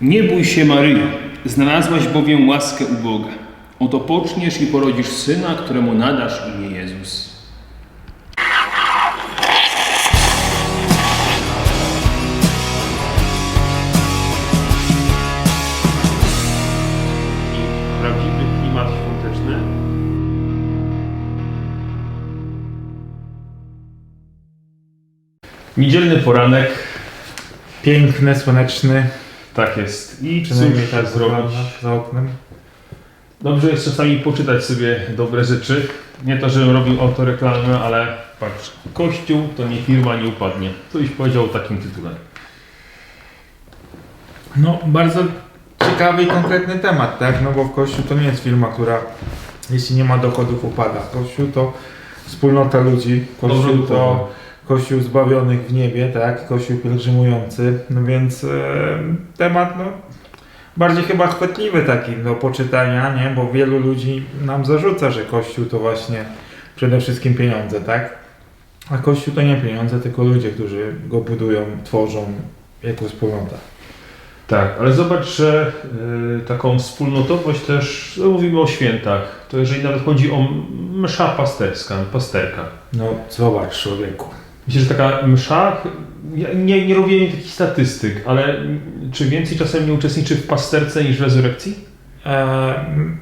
Nie bój się, Maryjo, znalazłaś bowiem łaskę u Boga. Oto poczniesz i porodzisz syna, któremu nadasz imię Jezus. I prawdziwy klimat świąteczny. Niedzielny poranek, Piękny, słoneczny, tak jest. I przynajmniej cóż tak zrobić? za oknem. Dobrze jest czasami poczytać sobie dobre rzeczy. Nie to, żebym robił autoreklamę, ale patrz, Kościół to nie firma, nie upadnie. Co byś powiedział takim tytule? No, bardzo ciekawy i konkretny temat, tak? No bo Kościół to nie jest firma, która jeśli nie ma dochodów upada. Kościół to wspólnota ludzi, Kościół to. Kościół zbawionych w niebie, tak? Kościół pielgrzymujący. No więc e, temat, no, bardziej chyba chwytliwy taki do poczytania, nie? Bo wielu ludzi nam zarzuca, że Kościół to właśnie przede wszystkim pieniądze, tak? A Kościół to nie pieniądze, tylko ludzie, którzy go budują, tworzą jako wspólnota. Tak, ale zobacz, że y, taką wspólnotowość też, no mówimy o świętach, to jeżeli nawet chodzi o msza pasterska, pasterka. No, zobacz, człowieku. Myślę, że taka msza, ja nie, nie robię takich statystyk, ale czy więcej czasem nie uczestniczy w pasterce niż w rezurekcji? Em,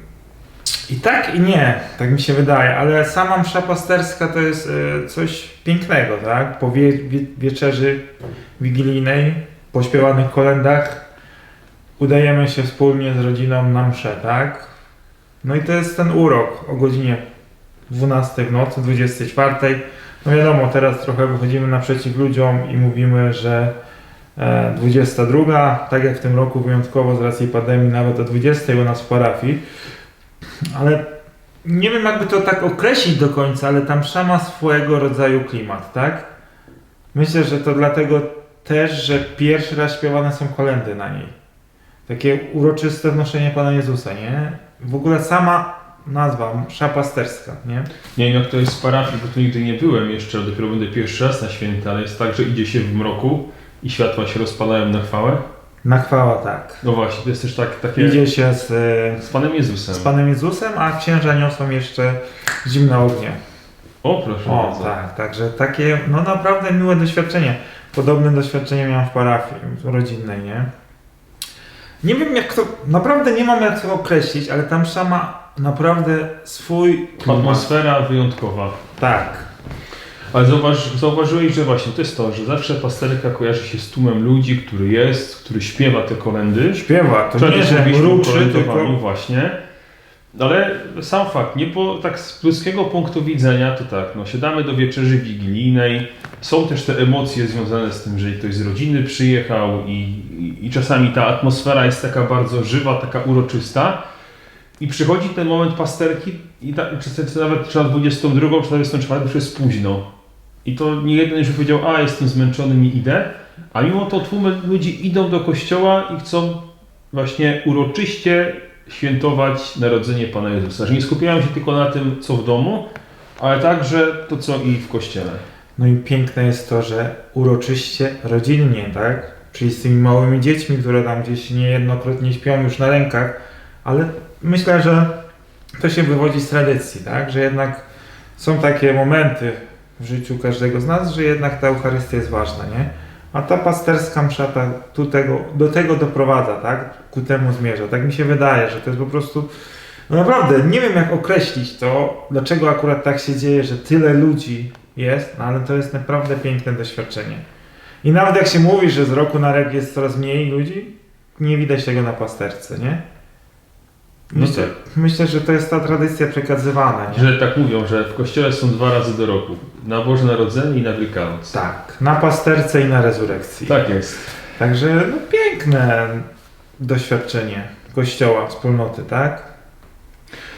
I tak i nie, tak mi się wydaje, ale sama msza pasterska to jest e, coś pięknego, tak? Po wie, wie, wieczerzy wigilijnej, po śpiewanych kolendach udajemy się wspólnie z rodziną na mszę, tak? No i to jest ten urok o godzinie 12 w nocy, 24. No wiadomo, teraz trochę wychodzimy naprzeciw ludziom i mówimy, że E, 22, tak jak w tym roku wyjątkowo z racji pandemii, nawet o 20 u nas w parafii. Ale nie wiem, jakby to tak określić do końca, ale tam msza ma swojego rodzaju klimat, tak? Myślę, że to dlatego też, że pierwszy raz śpiewane są kolendy na niej. Takie uroczyste wnoszenie Pana Jezusa, nie? W ogóle sama nazwa, msza pasterska, nie? Nie wiem jak to jest w parafii, bo tu nigdy nie byłem jeszcze, dopiero będę pierwszy raz na święta, ale jest tak, że idzie się w mroku i światła się rozpalają na chwałę. Na chwała, tak. No właśnie, to jest też tak, takie Idzie się z, e, z Panem Jezusem. z Panem Jezusem, a księża niosą jeszcze zimne ognie. O, proszę O, bardzo. tak, także takie, no naprawdę miłe doświadczenie. Podobne doświadczenie miałem w parafii rodzinnej, nie? Nie wiem jak to, naprawdę nie mam jak to określić, ale tam msza ma naprawdę swój. Atmosfera wyjątkowa. Tak. Ale zauważ, zauważyłeś, że właśnie to jest to, że zawsze pasterka kojarzy się z tłumem ludzi, który jest, który śpiewa te kolendy. Śpiewa, to Wczoraj nie, też że mruczy, tylko... właśnie. Ale sam fakt, nie po, tak z ludzkiego punktu widzenia, to tak, no siadamy do wieczerzy wigilijnej, są też te emocje związane z tym, że ktoś z rodziny przyjechał i, i, i czasami ta atmosfera jest taka bardzo żywa, taka uroczysta. I przychodzi ten moment pasterki i ta, czy, nawet czy na 22, czy na 24 już jest późno. I to nie jeden już powiedział, a jestem zmęczony, nie idę. A mimo to tłumy ludzi idą do kościoła i chcą właśnie uroczyście świętować narodzenie Pana Jezusa. Że nie skupiają się tylko na tym, co w domu, ale także to, co i w kościele. No i piękne jest to, że uroczyście, rodzinnie, tak? Czyli z tymi małymi dziećmi, które tam gdzieś niejednokrotnie śpią już na rękach, ale myślę, że to się wywodzi z tradycji, tak? Że jednak są takie momenty w życiu każdego z nas, że jednak ta Eucharystia jest ważna, nie? A ta pasterska msza ta, tu tego, do tego doprowadza, tak? Ku temu zmierza. Tak mi się wydaje, że to jest po prostu no naprawdę, nie wiem jak określić to, dlaczego akurat tak się dzieje, że tyle ludzi jest, no ale to jest naprawdę piękne doświadczenie. I nawet jak się mówi, że z roku na rok jest coraz mniej ludzi, nie widać tego na pasterce, nie? No Myślę, tak. myślę że to jest ta tradycja przekazywana, nie? Że tak mówią, że w kościele są dwa razy do roku. Na Boże Narodzenie i na Wielkanoc. Tak, na pasterce i na rezurekcji. Tak jest. Także no, piękne doświadczenie kościoła, wspólnoty, tak?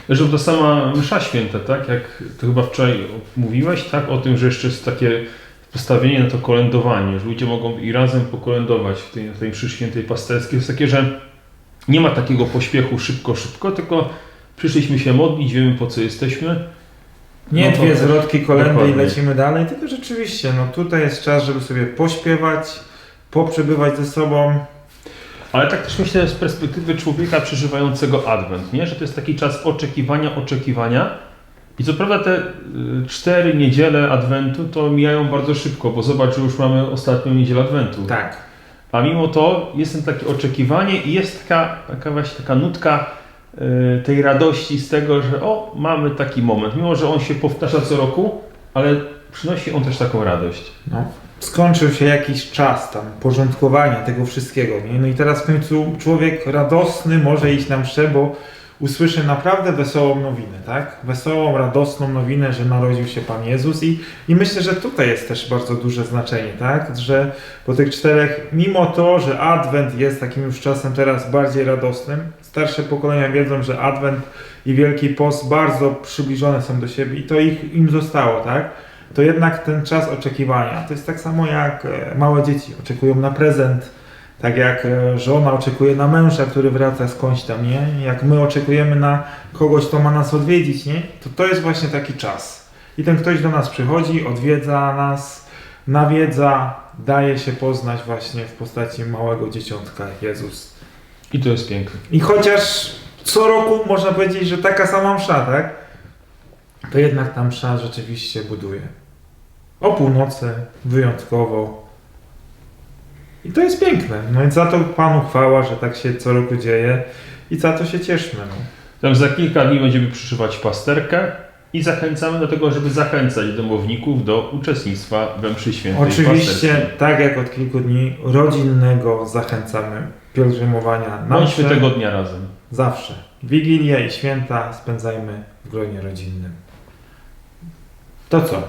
Zresztą ta sama msza święta, tak? Jak to chyba wczoraj mówiłeś, tak? O tym, że jeszcze jest takie postawienie na to kolędowanie, że ludzie mogą i razem pokolędować w tej, w tej mszy świętej pasterskiej. Jest takie, że nie ma takiego pośpiechu szybko, szybko, tylko przyszliśmy się modlić, wiemy po co jesteśmy. Nie No dwie zwrotki kolendy i dokładnie. lecimy dalej, tylko rzeczywiście, no tutaj jest czas, żeby sobie pośpiewać, poprzebywać ze sobą. Ale tak też myślę z perspektywy człowieka przeżywającego Adwent, nie? że to jest taki czas oczekiwania, oczekiwania. I co prawda te y, cztery niedziele Adwentu to mijają bardzo szybko, bo zobacz, że już mamy ostatnią niedzielę Adwentu. Tak. A mimo to jest takie oczekiwanie i jest taka, taka właśnie taka nutka y, tej radości z tego, że o, mamy taki moment. Mimo, że on się powtarza co roku, ale przynosi on też taką radość. No. Skończył się jakiś czas tam porządkowania tego wszystkiego. Nie? No i teraz w końcu człowiek radosny może iść na mszę, bo usłyszy naprawdę wesołą nowinę, tak? Wesołą, radosną nowinę, że narodził się Pan Jezus i, i myślę, że tutaj jest też bardzo duże znaczenie, tak? Że po tych czterech, mimo to, że Adwent jest takim już czasem teraz bardziej radosnym, starsze pokolenia wiedzą, że Adwent i Wielki Post bardzo przybliżone są do siebie i to ich, im zostało, tak? To jednak ten czas oczekiwania, to jest tak samo jak e, małe dzieci oczekują na prezent, tak jak e, żona oczekuje na męża, który wraca skądś tam, nie? Jak my oczekujemy na kogoś, kto ma nas odwiedzić, nie? To to jest właśnie taki czas. I ten ktoś do nas przychodzi, odwiedza nas, nawiedza, daje się poznać właśnie w postaci małego dzieciątka, Jezus. I to jest piękne. I chociaż co roku można powiedzieć, że taka sama msza, tak? To jednak ta msza rzeczywiście buduje. O północy, wyjątkowo. I to jest piękne. No i za to Panu chwała, że tak się co roku dzieje i za to się cieszmy. No. Tam za kilka dni będziemy przyszywać pasterkę i zachęcamy do tego, żeby zachęcać domowników do uczestnictwa we mszy świętej Oczywiście, pasterskiej. tak jak od kilku dni, rodzinnego zachęcamy pielgrzymowania na Bądźmy tego dnia razem. Zawsze. Wigilie i święta spędzajmy w gronie rodzinnym. To co?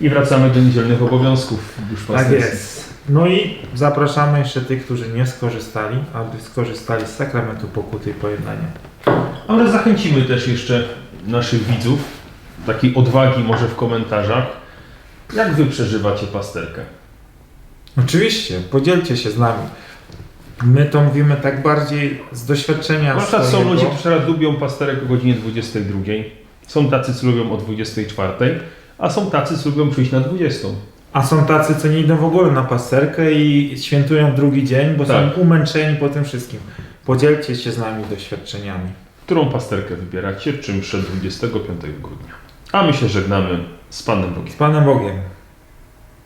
I wracamy do niedzielnych obowiązków Tak duszpasterskich. jest. No i zapraszamy jeszcze tych, którzy nie skorzystali, aby skorzystali z sakramentu pokuty i pojednania. Ale zachęcimy też jeszcze naszych widzów, takiej odwagi może w komentarzach, jak wy przeżywacie pasterkę. Oczywiście, podzielcie się z nami. My to mówimy tak bardziej z doświadczenia Na przykład są ludzie, którzy lubią pasterek o godzinie 22, są tacy, co lubią o 24, a są tacy, co lubią przyjść na 20. A są tacy, co nie idą w ogóle na pasterkę i świętują drugi dzień, bo Tak. są umęczeni po tym wszystkim. Podzielcie się z nami doświadczeniami. Którą pasterkę wybieracie, czym przed 25 grudnia. A my się żegnamy z Panem Bogiem. Z Panem Bogiem.